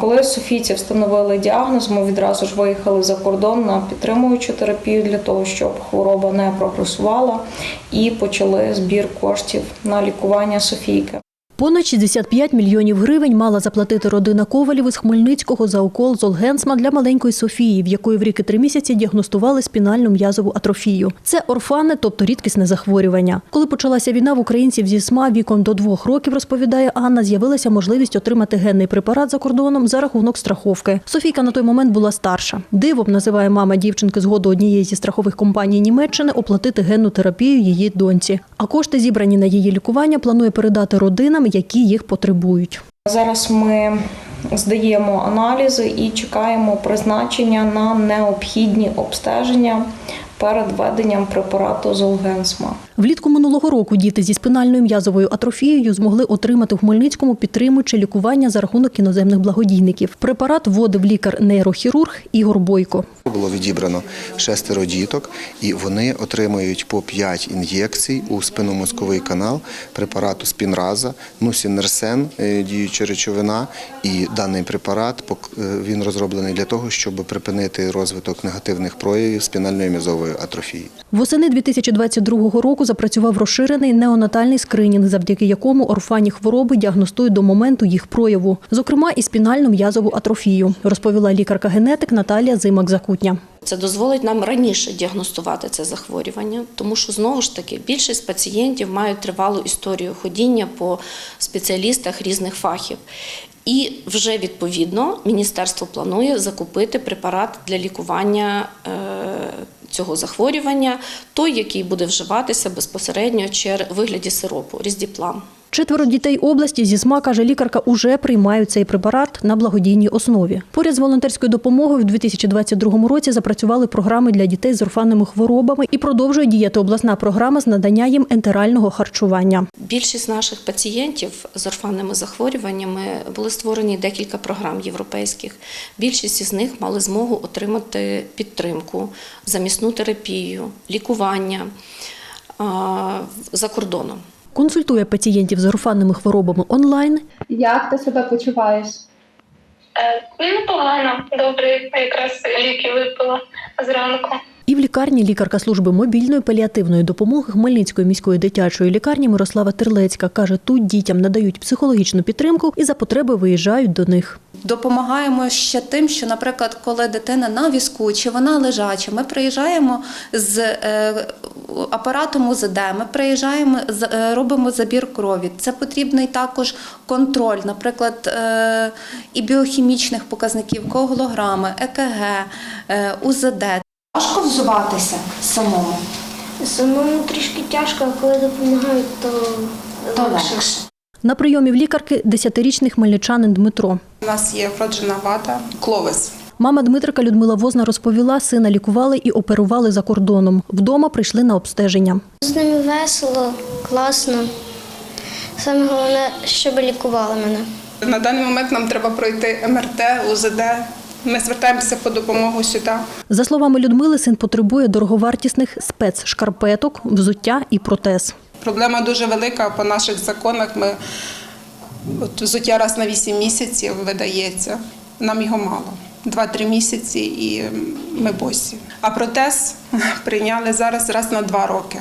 Коли Софійці встановили діагноз, ми відразу ж виїхали за кордон на підтримуючу терапію для того, щоб хвороба не прогресувала, і почали збір коштів на лікування Софійки. Понад 65 мільйонів гривень мала заплатити родина Ковалів із Хмельницького за укол Золгенсма для маленької Софії, в якої в рік і три місяці діагностували спінальну м'язову атрофію. Це орфани, тобто рідкісне захворювання. Коли почалася війна в українців зі СМА віком до двох років, розповідає Анна, з'явилася можливість отримати генний препарат за кордоном за рахунок страховки. Софійка на той момент була старша. Дивом називає мама дівчинки згоду однієї зі страхових компаній Німеччини оплатити генну терапію її доньці. А кошти, зібрані на її лікування, планує передати родинам, які їх потребують. Зараз ми здаємо аналізи і чекаємо призначення на необхідні обстеження перед введенням препарату Золгенсма. Влітку минулого року діти зі спинальною м'язовою атрофією змогли отримати в Хмельницькому підтримуюче лікування за рахунок іноземних благодійників. Препарат вводив лікар-нейрохірург Ігор Бойко. Було відібрано шестеро діток, і вони отримують по 5 ін'єкцій у спинномозковий канал препарату спінраза, нусінерсен, е, діюча речовина. І даний препарат е, він розроблений для того, щоб припинити розвиток негативних проявів спінальної м'язової атрофії. Восени 2022 року запрацював розширений неонатальний скринінг, завдяки якому орфані хвороби діагностують до моменту їх прояву, зокрема і спінальну м'язову атрофію, розповіла лікарка-генетик Наталія Зимак-Закутня. Це дозволить нам раніше діагностувати це захворювання, тому що знову ж таки більшість пацієнтів мають тривалу історію ходіння по спеціалістах різних фахів. І вже відповідно міністерство планує закупити препарат для лікування е, цього захворювання, той, який буде вживатися безпосередньо через вигляді сиропу різдіплам. Четверо дітей області зі СМА, каже лікарка, уже приймають цей препарат на благодійній основі. Поряд з волонтерською допомогою в 2022 році запрацювали програми для дітей з орфанними хворобами і продовжує діяти обласна програма з надання їм ентерального харчування. Більшість наших пацієнтів з орфанними захворюваннями були створені декілька програм європейських. Більшість із них мали змогу отримати підтримку, замісну терапію, лікування за кордоном. Консультує пацієнтів з орфанними хворобами онлайн. Як ти себе почуваєш? Е, Непогано, добре, якраз ліки випила зранку. І в лікарні лікарка служби мобільної паліативної допомоги Хмельницької міської дитячої лікарні Мирослава Терлецька каже, тут дітям надають психологічну підтримку і за потреби виїжджають до них. Допомагаємо ще тим, що, наприклад, коли дитина на візку чи вона лежача, ми приїжджаємо з е, апаратом УЗД, ми приїжджаємо, е, робимо забір крові. Це потрібний також контроль, наприклад, е, і біохімічних показників, коглограми, ЕКГ, е, УЗД. Важко взуватися самому, Самому трішки тяжко, а коли допомагають, то, то легше. легше. На прийомі в лікарки десятирічний хмельничанин Дмитро. У нас є вроджена вада кловис. Мама Дмитрика Людмила Возна розповіла, сина лікували і оперували за кордоном. Вдома прийшли на обстеження. З ними весело, класно. Саме головне, щоб лікували мене. На даний момент нам треба пройти МРТ, УЗД. Ми звертаємося по допомогу сюди. За словами Людмили, син потребує дороговартісних спецшкарпеток, взуття і протез. Проблема дуже велика по наших законах. Ми от взуття раз на 8 місяців видається. Нам його мало. 2-3 місяці і ми босі. А протез прийняли зараз раз на 2 роки.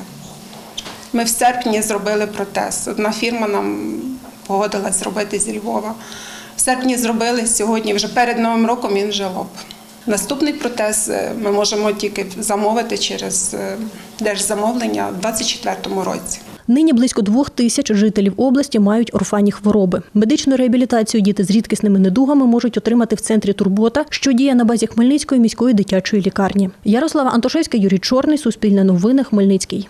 Ми в серпні зробили протез. Одна фірма нам погодилась зробити зі Львова. В серпні зробили сьогодні, вже перед Новим роком він вже лоб. Наступний протез е, ми можемо тільки замовити через е, держзамовлення у 2024 році. Нині близько двох тисяч жителів області мають орфанні хвороби. Медичну реабілітацію діти з рідкісними недугами можуть отримати в центрі Турбота, що діє на базі Хмельницької міської дитячої лікарні. Ярослава Антошевська, Юрій Чорний, Суспільне новини, Хмельницький.